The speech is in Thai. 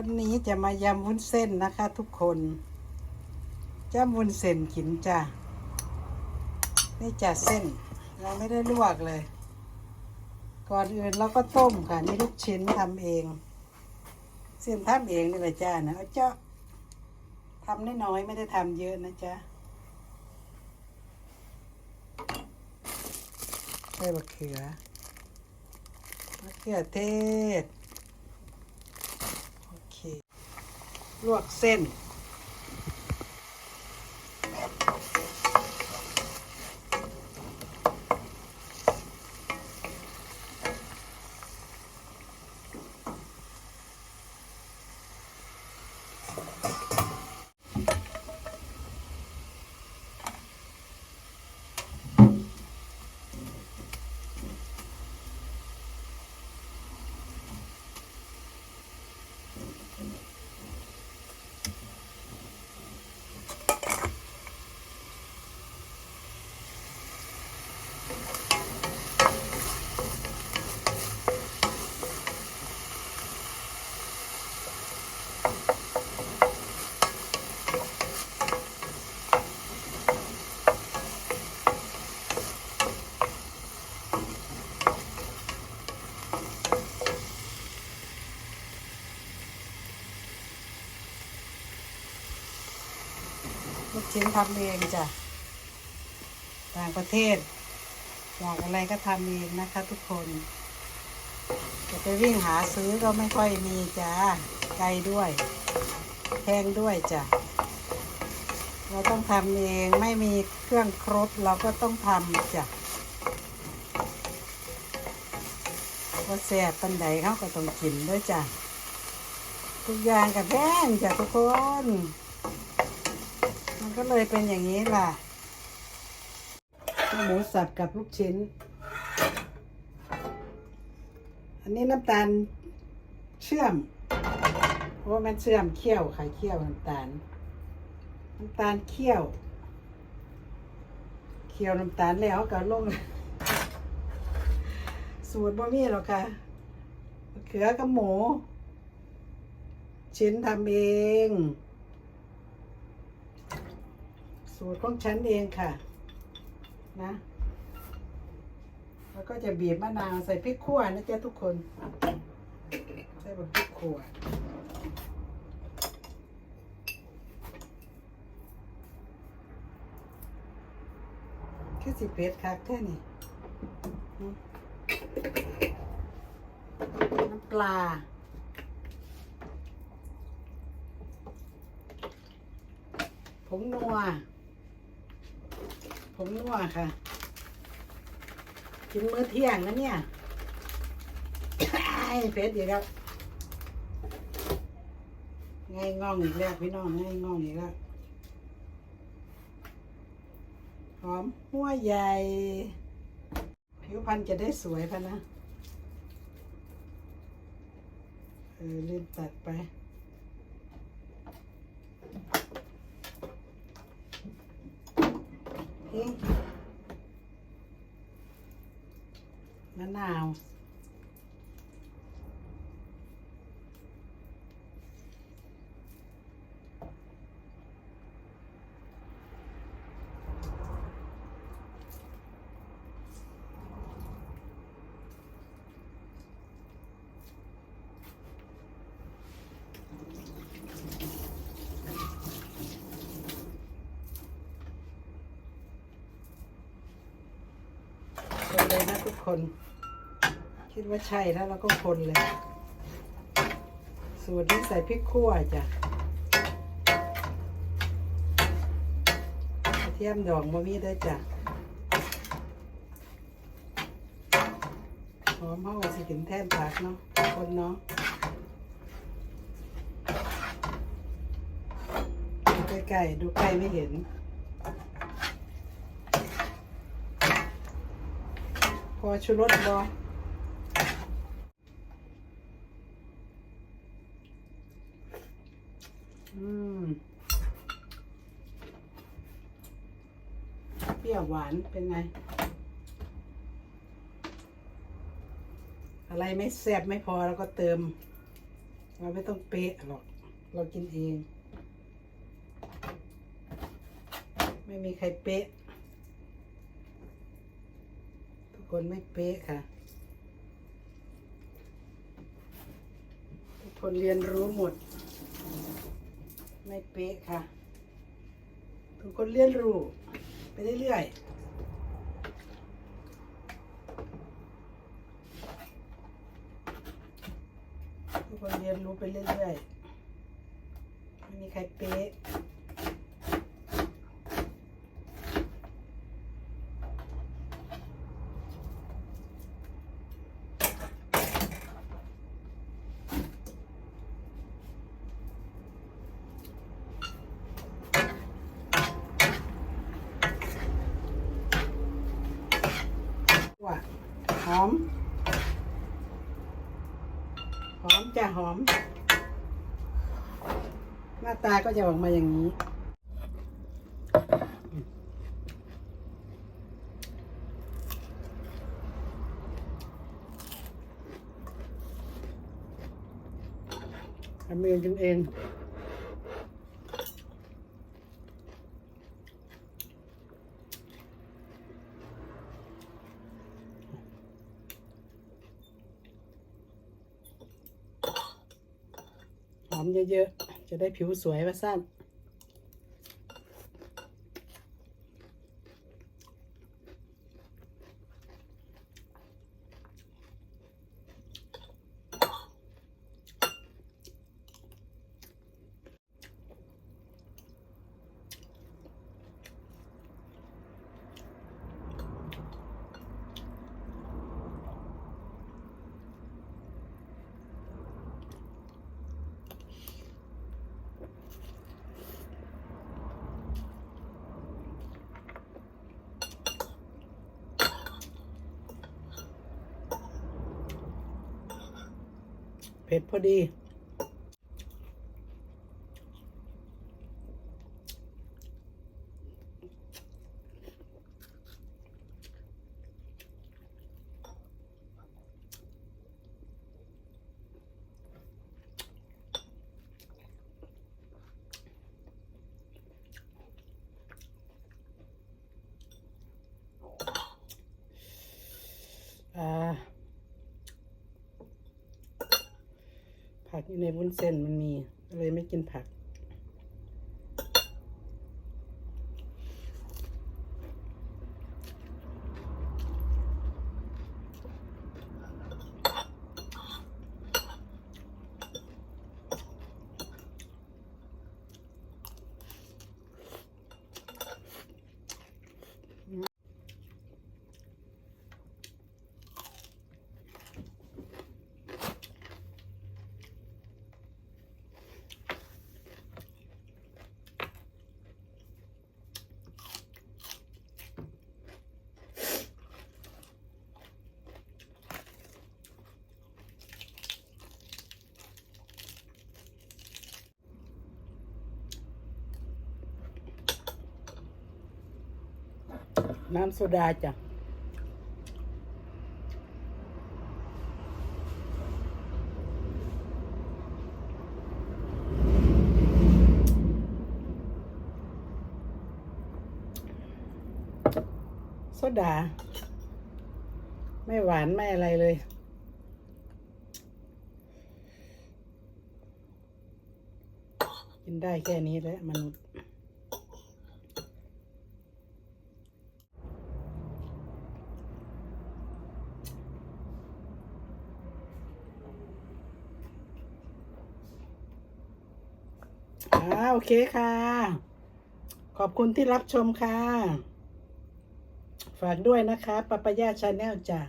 วันนี้จะมายำวุ้นเส้นนะคะ ทุกคนจ้ำวุ้นเส้นกินจ้ะนี่จ้ะเส้น เราไม่ได้ลวกเลย ก่อนอื่นเราก็ต้มค่ะ นี่ลูกชิ้นทำเอง เส้นทำเองนี่แหละจ้านะเจ้าทำน้อยๆไม่ได้ทำเยอะนะจ๊ะใช่บะเขือมะเขือเทศ โอเค ลวกเส้น ลูกชิ้นทำเองจ้ะ ต่างประเทศ อยากอะไรก็ทำเองนะคะทุกคน จะไปวิ่งหาซื้อก็ไม่ค่อยมีจ้าไกลด้วย แพงด้วยจ้ะ เราต้องทำเองไม่มีเครื่องครบเราก็ต้องทำจ้ะว่าแซ่บปันใดเขาก็ต้องกินด้วยจ้ะ ทุกอย่างกับแพงจ้ะทุกคน ก็เลยเป็นอย่างนี้ล่ะหมูสับกับลูกชิ้น อันนี้น้ำตาลเชื่อม เพราะว่ามันเชื่อมเคี่ยวไข่เคี่ยวน้ำตาล น้ำตาลเคี่ยว เคี่ยวน้ำตาลแล้วก็ลง สูตรบ่มีหรอกค่ะมะเขือกับหมู ชิ้นทำเอง สูตรของฉันเองค่ะ นะ แล้วก็จะบีบมะนาวใส่พริกขั่วนะจ๊ะทุกคน ใส่แบบพริกขั่วคือสิเป็ดคักแค่นี้น้ำปลาผงนัว ผงนัวค่ะ กินมื้อเที่ยงนะเนี่ยไอ้เป็ดอีกแล้วไงง่องอีกแล้วพี่น้องไงง่องอีกแล้วหอมหัวใหญ่ ผิวพรรณจะได้สวยพะนะ เออลืมตัดไป พริก มะนาว คนเลยนะทุกคน คิดว่าใช่แล้วเราก็คนเลย สูตรนี้ใส่พริกขั่วจ้ะกระเทียมดองบะมีได้จ้ะหอมห้องสิกินแท่นผักเนาะคนเนาะดูใกล้ๆดูใกล้ไม่เห็น พอชูรสบออืม เปรี้ยวหวานเป็นไง อะไรไม่แซ่บไม่พอแล้วก็เติม เราไม่ต้องเป๊ะหรอก เรากินเอง ไม่มีใครเป๊ะ ทุก คนไม่เป๊ะค่ะ ทุกคนเรียนรู้หมด ไม่เป๊ะค่ะ ทุกคนเรียนรู้ ไปเรื่อยๆทุกคนเรียนรู้ไปเรื่อยๆไม่มีใครเป๊ะ ว่าหอม หอมจะหอม หน้าตาก็จะออกมาอย่างนี้ทำเองกินเอง อมเยอะๆ จะได้ผิวสวยว่าสั้น เผ็ดพอดี อ่า ผักอยู่ในวุ้นเส้นมันมีเลยไม่กินผัก น้ำโซดาจ้ะโซดา ไม่หวาน ไม่อะไรเลย กินได้แค่นี้แหละมนุษย์ อ่าโอเคค่ะ ขอบคุณที่รับชมค่ะ ฝากด้วยนะคะปปะยาชาแนลจ้ะ